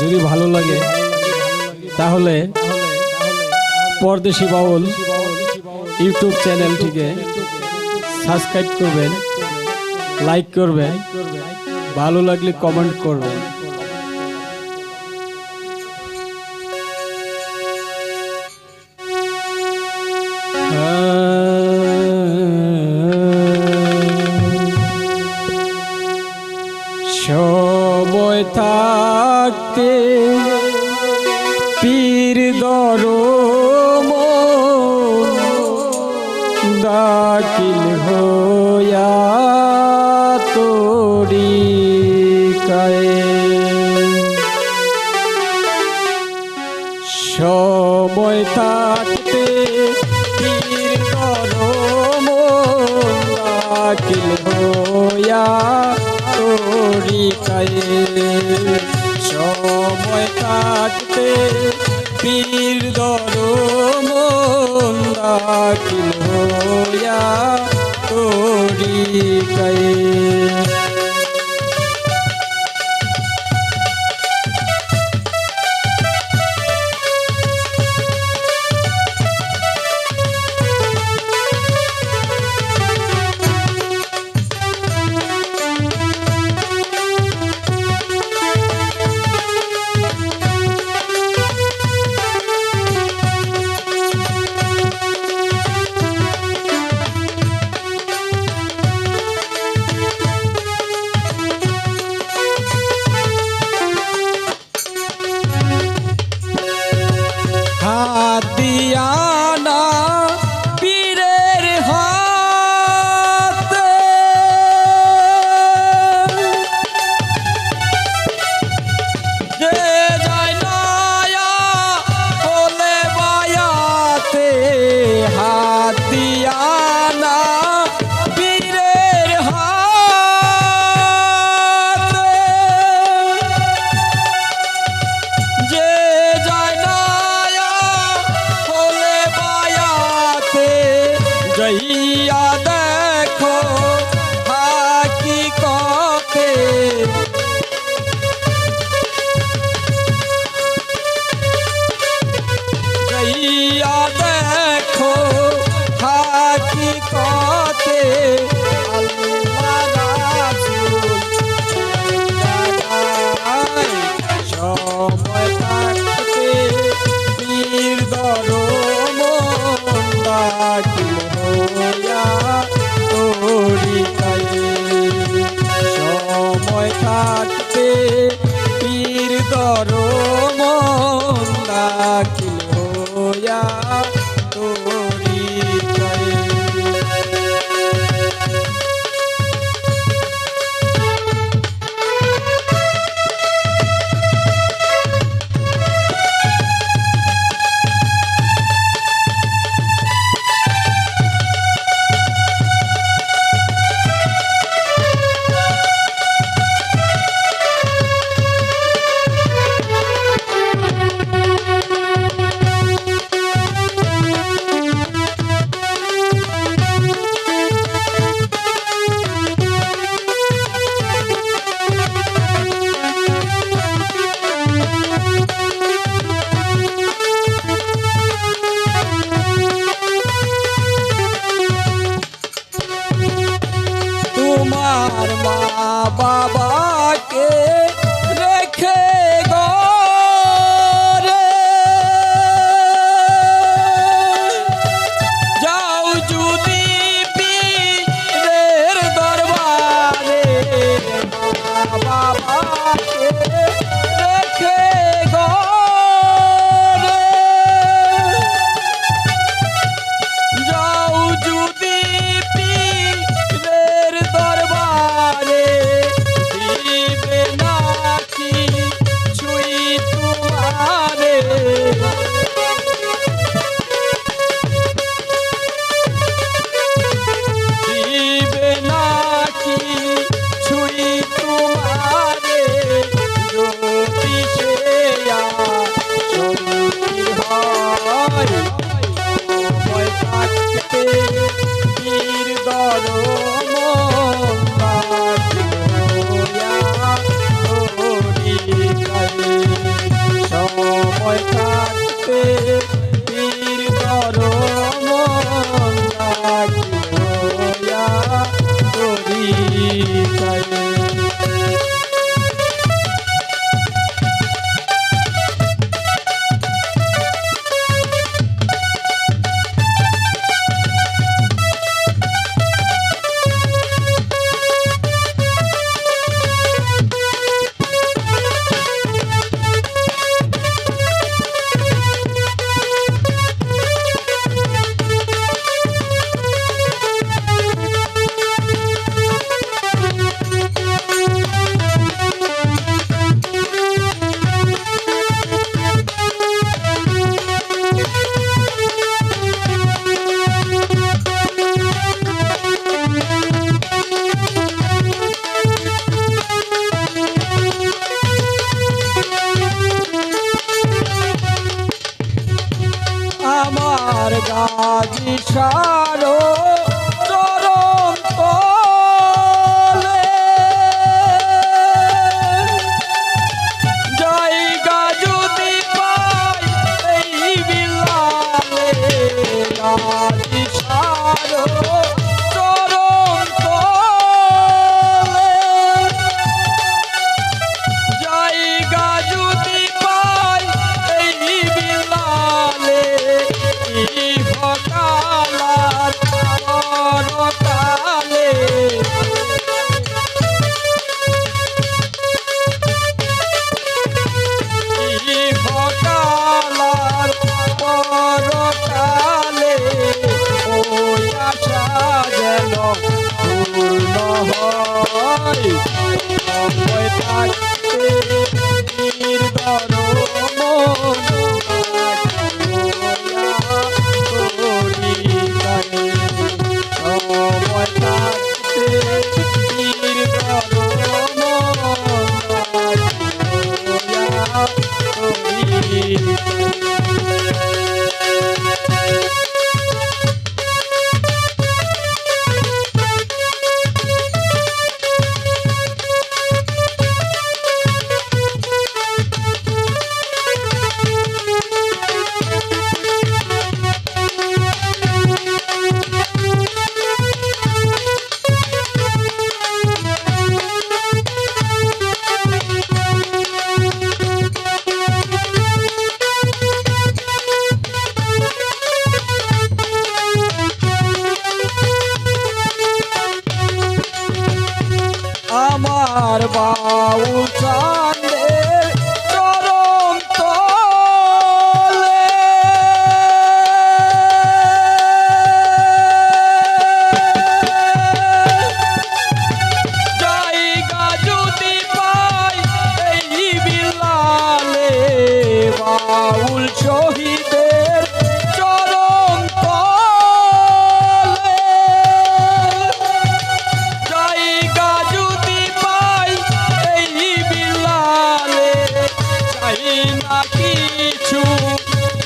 যদি ভালো লাগে, তাহলে পরদেশি বাউল ইউটিউব চ্যানেলটিকে সাবস্ক্রাইব করবেন, লাইক করবেন, ভালো লাগলে কমেন্ট করবেন। সময় থাকতে পীর দর দাখিল হইয়া কায়ে। সময় থাকতে পীর করম দাখিল হইয়া তোরি কায়ে। সময় থাকতে পীর দর মন্দা কিলোয়া তোরি কায়ে E da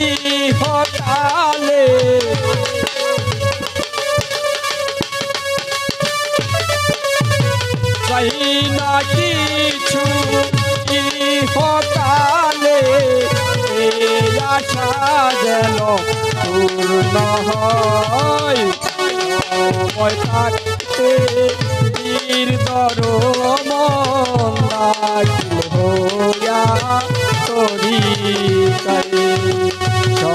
কি হটালে। চাই না কিছু কি হটালে আশা গেল পূর্ণ হয়। থাকতে তীর দরম লাগিল হইয়া তরি করে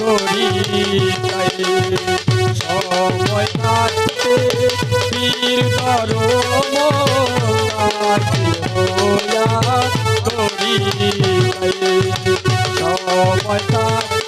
করি সময় কাটতে বীর করো করি সময় কাটতে